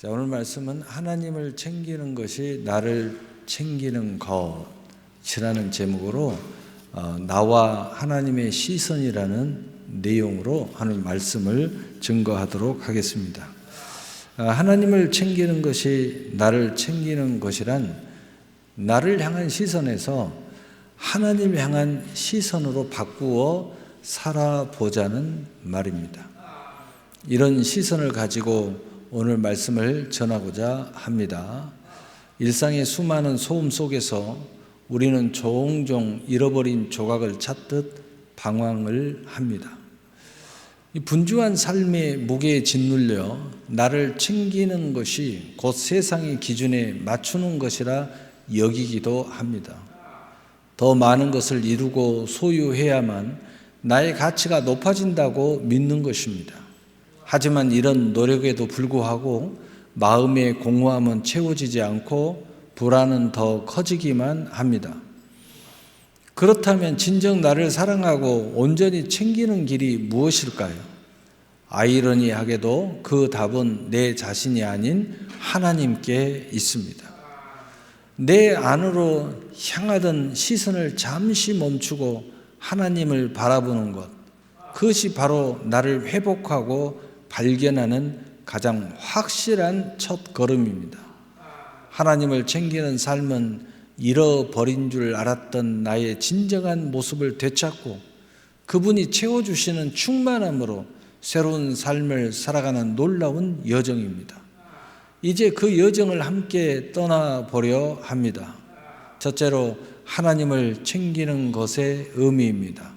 자, 오늘 말씀은 하나님을 챙기는 것이 나를 챙기는 것이라는 제목으로 어, 나와 하나님의 시선이라는 내용으로 하는 말씀을 증거하도록 하겠습니다. 아, 하나님을 챙기는 것이 나를 챙기는 것이란 나를 향한 시선에서 하나님 향한 시선으로 바꾸어 살아보자는 말입니다. 이런 시선을 가지고 오늘 말씀을 전하고자 합니다. 일상의 수많은 소음 속에서 우리는 종종 잃어버린 조각을 찾듯 방황을 합니다. 이 분주한 삶의 무게에 짓눌려 나를 챙기는 것이 곧 세상의 기준에 맞추는 것이라 여기기도 합니다. 더 많은 것을 이루고 소유해야만 나의 가치가 높아진다고 믿는 것입니다. 하지만 이런 노력에도 불구하고 마음의 공허함은 채워지지 않고 불안은 더 커지기만 합니다. 그렇다면 진정 나를 사랑하고 온전히 챙기는 길이 무엇일까요? 아이러니하게도 그 답은 내 자신이 아닌 하나님께 있습니다. 내 안으로 향하던 시선을 잠시 멈추고 하나님을 바라보는 것, 그것이 바로 나를 회복하고 발견하는 가장 확실한 첫 걸음입니다. 하나님을 챙기는 삶은 잃어버린 줄 알았던 나의 진정한 모습을 되찾고 그분이 채워주시는 충만함으로 새로운 삶을 살아가는 놀라운 여정입니다. 이제 그 여정을 함께 떠나보려 합니다. 첫째로 하나님을 챙기는 것의 의미입니다.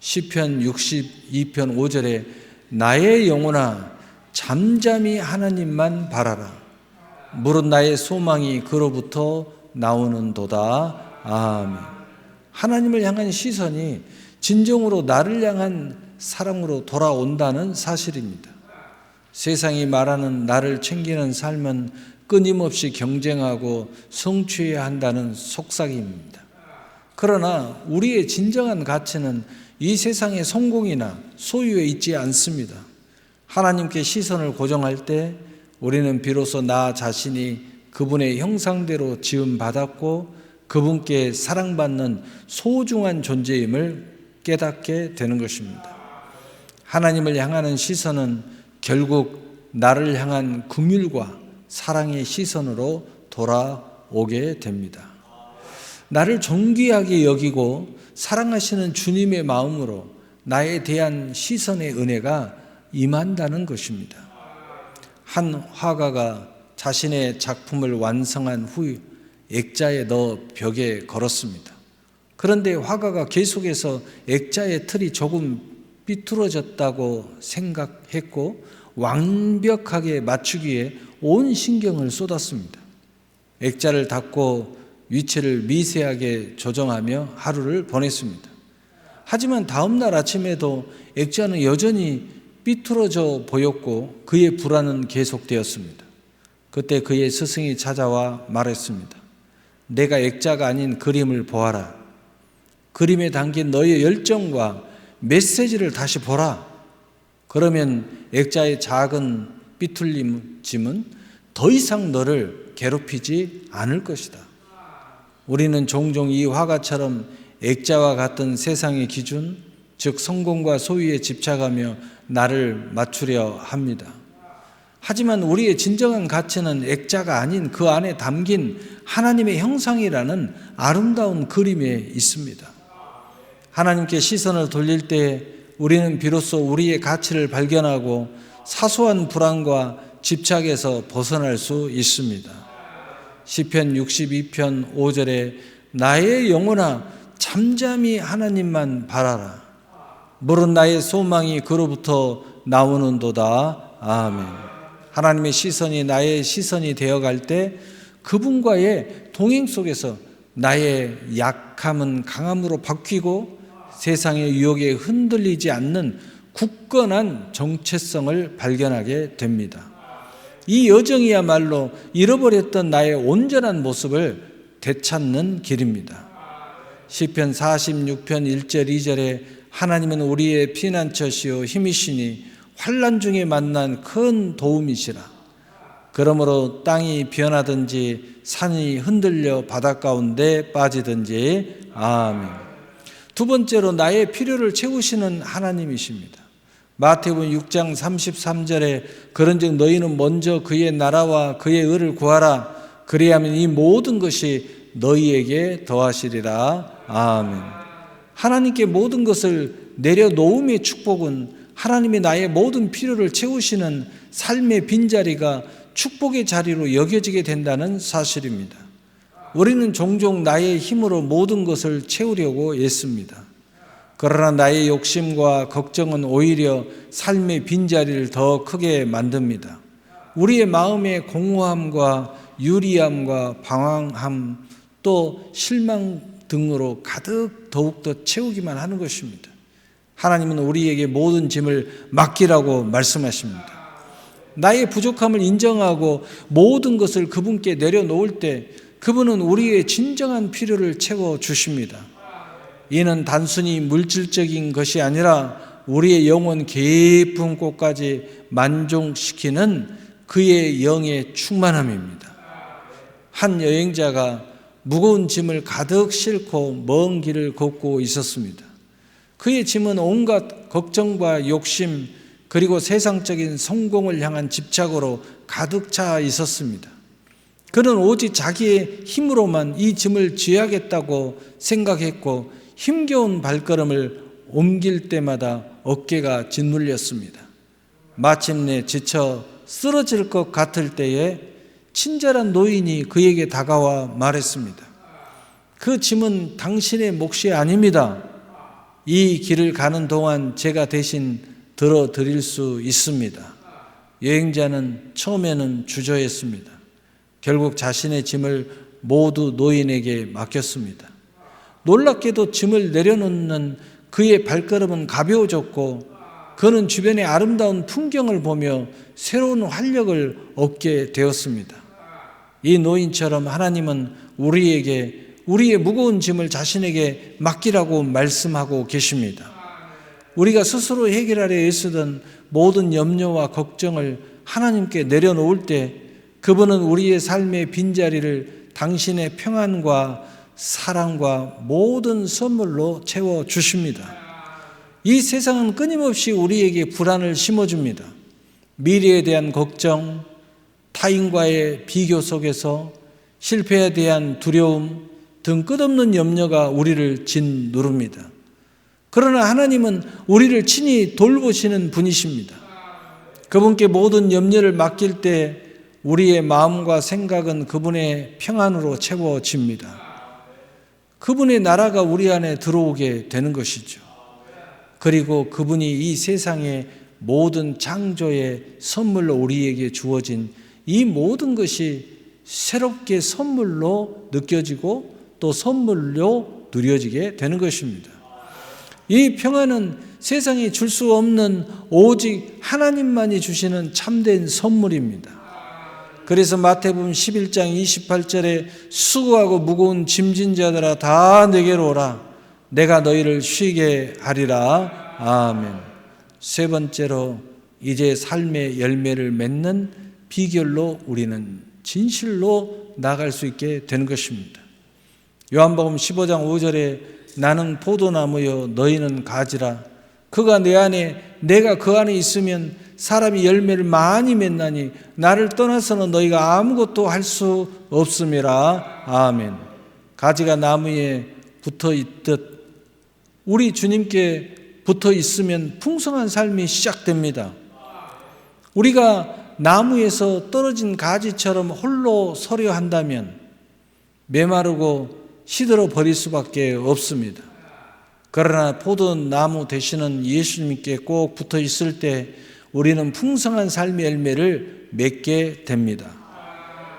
시편 62편 5절에 나의 영혼아 잠잠히 하나님만 바라라. 무릇 나의 소망이 그로부터 나오는도다. 아멘. 하나님을 향한 시선이 진정으로 나를 향한 사랑으로 돌아온다는 사실입니다. 세상이 말하는 나를 챙기는 삶은 끊임없이 경쟁하고 성취해야 한다는 속삭임입니다. 그러나 우리의 진정한 가치는 이 세상의 성공이나 소유에 있지 않습니다. 하나님께 시선을 고정할 때 우리는 비로소 나 자신이 그분의 형상대로 지음받았고 그분께 사랑받는 소중한 존재임을 깨닫게 되는 것입니다. 하나님을 향하는 시선은 결국 나를 향한 긍휼과 사랑의 시선으로 돌아오게 됩니다. 나를 존귀하게 여기고 사랑하시는 주님의 마음으로 나에 대한 시선의 은혜가 임한다는 것입니다. 한 화가가 자신의 작품을 완성한 후 액자에 넣어 벽에 걸었습니다. 그런데 화가가 계속해서 액자의 틀이 조금 삐뚤어졌다고 생각했고 완벽하게 맞추기에 온 신경을 쏟았습니다. 액자를 닫고 위치를 미세하게 조정하며 하루를 보냈습니다. 하지만 다음 날 아침에도 액자는 여전히 삐뚤어져 보였고 그의 불안은 계속되었습니다. 그때 그의 스승이 찾아와 말했습니다. 내가 액자가 아닌 그림을 보아라. 그림에 담긴 너의 열정과 메시지를 다시 보라. 그러면 액자의 작은 삐뚤림짐은 더 이상 너를 괴롭히지 않을 것이다. 우리는 종종 이 화가처럼 액자와 같은 세상의 기준, 즉 성공과 소유에 집착하며 나를 맞추려 합니다. 하지만 우리의 진정한 가치는 액자가 아닌 그 안에 담긴 하나님의 형상이라는 아름다운 그림에 있습니다. 하나님께 시선을 돌릴 때 우리는 비로소 우리의 가치를 발견하고 사소한 불안과 집착에서 벗어날 수 있습니다. 시편 62편 5절에 나의 영혼아 잠잠히 하나님만 바라라. 물은 나의 소망이 그로부터 나오는도다. 아멘. 하나님의 시선이 나의 시선이 되어갈 때 그분과의 동행 속에서 나의 약함은 강함으로 바뀌고 세상의 유혹에 흔들리지 않는 굳건한 정체성을 발견하게 됩니다. 이 여정이야말로 잃어버렸던 나의 온전한 모습을 되찾는 길입니다. 시편 46편 1절 2절에 하나님은 우리의 피난처시요 힘이시니 환난 중에 만난 큰 도움이시라. 그러므로 땅이 변하든지 산이 흔들려 바닷 가운데 빠지든지 아멘. 두 번째로 나의 필요를 채우시는 하나님이십니다. 마태복음 6장 33절에 그런즉 너희는 먼저 그의 나라와 그의 의를 구하라 그리하면 이 모든 것이 너희에게 더하시리라 아멘. 하나님께 모든 것을 내려놓음의 축복은 하나님이 나의 모든 필요를 채우시는 삶의 빈자리가 축복의 자리로 여겨지게 된다는 사실입니다. 우리는 종종 나의 힘으로 모든 것을 채우려고 애씁니다. 그러나 나의 욕심과 걱정은 오히려 삶의 빈자리를 더 크게 만듭니다. 우리의 마음의 공허함과 유리함과 방황함 또 실망 등으로 가득 더욱더 채우기만 하는 것입니다. 하나님은 우리에게 모든 짐을 맡기라고 말씀하십니다. 나의 부족함을 인정하고 모든 것을 그분께 내려놓을 때 그분은 우리의 진정한 필요를 채워 주십니다. 이는 단순히 물질적인 것이 아니라 우리의 영혼 깊은 곳까지 만족시키는 그의 영의 충만함입니다. 한 여행자가 무거운 짐을 가득 싣고 먼 길을 걷고 있었습니다. 그의 짐은 온갖 걱정과 욕심 그리고 세상적인 성공을 향한 집착으로 가득 차 있었습니다. 그는 오직 자기의 힘으로만 이 짐을 쥐야겠다고 생각했고 힘겨운 발걸음을 옮길 때마다 어깨가 짓눌렸습니다. 마침내 지쳐 쓰러질 것 같을 때에 친절한 노인이 그에게 다가와 말했습니다. 그 짐은 당신의 몫이 아닙니다. 이 길을 가는 동안 제가 대신 들어 드릴 수 있습니다. 여행자는 처음에는 주저했습니다. 결국 자신의 짐을 모두 노인에게 맡겼습니다. 놀랍게도 짐을 내려놓는 그의 발걸음은 가벼워졌고 그는 주변의 아름다운 풍경을 보며 새로운 활력을 얻게 되었습니다. 이 노인처럼 하나님은 우리에게 우리의 무거운 짐을 자신에게 맡기라고 말씀하고 계십니다. 우리가 스스로 해결하려 애쓰던 모든 염려와 걱정을 하나님께 내려놓을 때 그분은 우리의 삶의 빈자리를 당신의 평안과 사랑과 모든 선물로 채워 주십니다. 이 세상은 끊임없이 우리에게 불안을 심어줍니다. 미래에 대한 걱정, 타인과의 비교 속에서 실패에 대한 두려움 등 끝없는 염려가 우리를 짓누릅니다. 그러나 하나님은 우리를 친히 돌보시는 분이십니다. 그분께 모든 염려를 맡길 때 우리의 마음과 생각은 그분의 평안으로 채워집니다. 그분의 나라가 우리 안에 들어오게 되는 것이죠. 그리고 그분이 이 세상의 모든 창조의 선물로 우리에게 주어진 이 모든 것이 새롭게 선물로 느껴지고 또 선물로 누려지게 되는 것입니다. 이 평안은 세상이 줄 수 없는 오직 하나님만이 주시는 참된 선물입니다. 그래서 마태복음 11장 28절에 수고하고 무거운 짐진 자들아 다 내게로 오라 내가 너희를 쉬게 하리라 아멘. 세 번째로 이제 삶의 열매를 맺는 비결로 우리는 진실로 나갈 수 있게 되는 것입니다. 요한복음 15장 5절에 나는 포도나무요 너희는 가지라 그가 내 안에 내가 그 안에 있으면 사람이 열매를 많이 맺나니 나를 떠나서는 너희가 아무것도 할 수 없음이라 아멘. 가지가 나무에 붙어 있듯 우리 주님께 붙어 있으면 풍성한 삶이 시작됩니다. 우리가 나무에서 떨어진 가지처럼 홀로 서려 한다면 메마르고 시들어 버릴 수밖에 없습니다. 그러나 포도나무 되시는 예수님께 꼭 붙어 있을 때 우리는 풍성한 삶의 열매를 맺게 됩니다.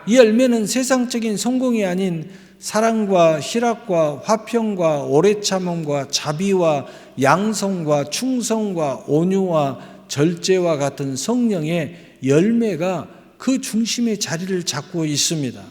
이 열매는 세상적인 성공이 아닌 사랑과 희락과 화평과 오래 참음과 자비와 양성과 충성과 온유와 절제와 같은 성령의 열매가 그 중심의 자리를 잡고 있습니다.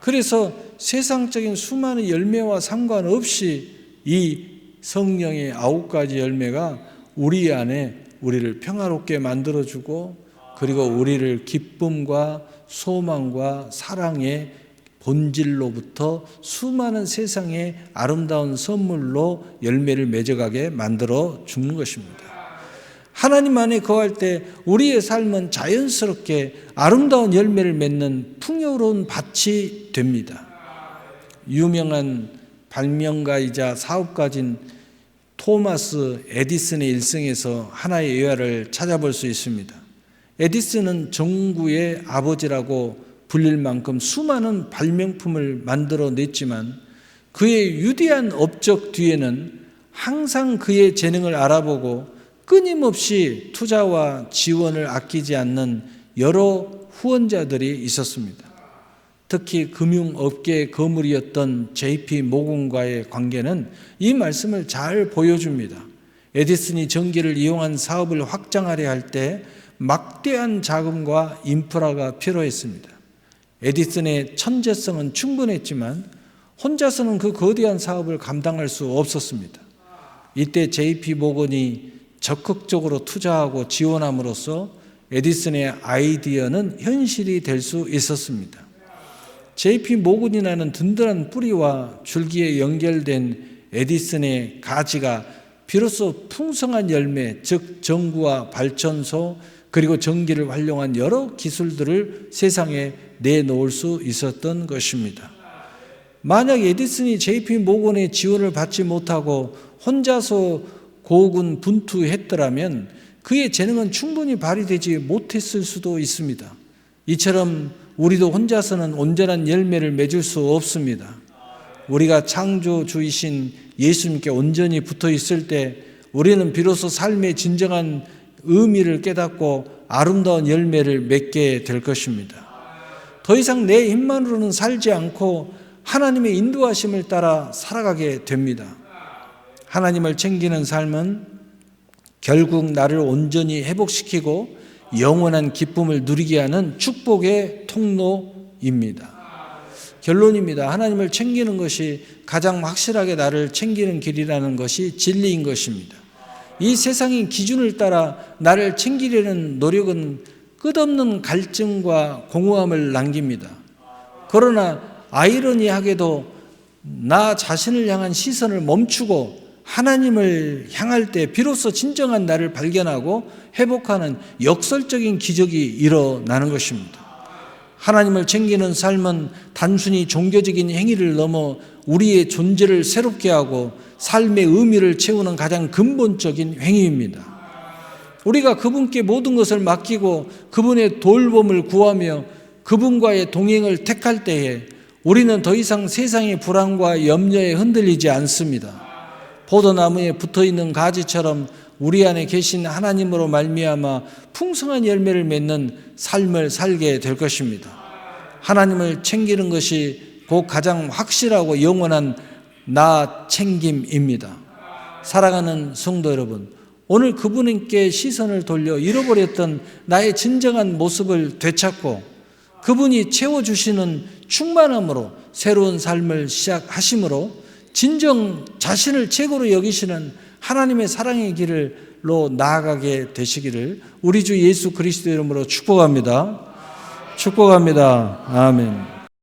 그래서 세상적인 수많은 열매와 상관없이 이 성령의 아홉 가지 열매가 우리 안에 우리를 평화롭게 만들어주고 그리고 우리를 기쁨과 소망과 사랑의 본질로부터 수많은 세상의 아름다운 선물로 열매를 맺어가게 만들어 주는 것입니다. 하나님 안에 거할 때 우리의 삶은 자연스럽게 아름다운 열매를 맺는 풍요로운 밭이 됩니다. 유명한 발명가이자 사업가진 토마스 에디슨의 일생에서 하나의 예화를 찾아볼 수 있습니다. 에디슨은 정구의 아버지라고 불릴 만큼 수많은 발명품을 만들어 냈지만 그의 유대한 업적 뒤에는 항상 그의 재능을 알아보고 끊임없이 투자와 지원을 아끼지 않는 여러 후원자들이 있었습니다. 특히 금융업계의 거물이었던 JP 모건과의 관계는 이 말씀을 잘 보여줍니다. 에디슨이 전기를 이용한 사업을 확장하려 할 때 막대한 자금과 인프라가 필요했습니다. 에디슨의 천재성은 충분했지만 혼자서는 그 거대한 사업을 감당할 수 없었습니다. 이때 JP 모건이 적극적으로 투자하고 지원함으로써 에디슨의 아이디어는 현실이 될 수 있었습니다. JP 모건이라는 든든한 뿌리와 줄기에 연결된 에디슨의 가지가 비로소 풍성한 열매, 즉 전구와 발전소 그리고 전기를 활용한 여러 기술들을 세상에 내놓을 수 있었던 것입니다. 만약 에디슨이 JP 모건의 지원을 받지 못하고 혼자서 고군 분투했더라면 그의 재능은 충분히 발휘되지 못했을 수도 있습니다. 이처럼 우리도 혼자서는 온전한 열매를 맺을 수 없습니다. 우리가 창조주이신 예수님께 온전히 붙어 있을 때 우리는 비로소 삶의 진정한 의미를 깨닫고 아름다운 열매를 맺게 될 것입니다. 더 이상 내 힘만으로는 살지 않고 하나님의 인도하심을 따라 살아가게 됩니다. 하나님을 챙기는 삶은 결국 나를 온전히 회복시키고 영원한 기쁨을 누리게 하는 축복의 통로입니다. 결론입니다. 하나님을 챙기는 것이 가장 확실하게 나를 챙기는 길이라는 것이 진리인 것입니다. 이 세상의 기준을 따라 나를 챙기려는 노력은 끝없는 갈증과 공허함을 남깁니다. 그러나 아이러니하게도 나 자신을 향한 시선을 멈추고 하나님을 향할 때 비로소 진정한 나를 발견하고 회복하는 역설적인 기적이 일어나는 것입니다. 하나님을 챙기는 삶은 단순히 종교적인 행위를 넘어 우리의 존재를 새롭게 하고 삶의 의미를 채우는 가장 근본적인 행위입니다. 우리가 그분께 모든 것을 맡기고 그분의 돌봄을 구하며 그분과의 동행을 택할 때에 우리는 더 이상 세상의 불안과 염려에 흔들리지 않습니다. 포도나무에 붙어 있는 가지처럼 우리 안에 계신 하나님으로 말미암아 풍성한 열매를 맺는 삶을 살게 될 것입니다. 하나님을 챙기는 것이 곧 가장 확실하고 영원한 나 챙김입니다. 사랑하는 성도 여러분, 오늘 그분께 시선을 돌려 잃어버렸던 나의 진정한 모습을 되찾고 그분이 채워주시는 충만함으로 새로운 삶을 시작하심으로 진정 자신을 최고로 여기시는 하나님의 사랑의 길로 나아가게 되시기를 우리 주 예수 그리스도 이름으로 축복합니다. 축복합니다. 아멘.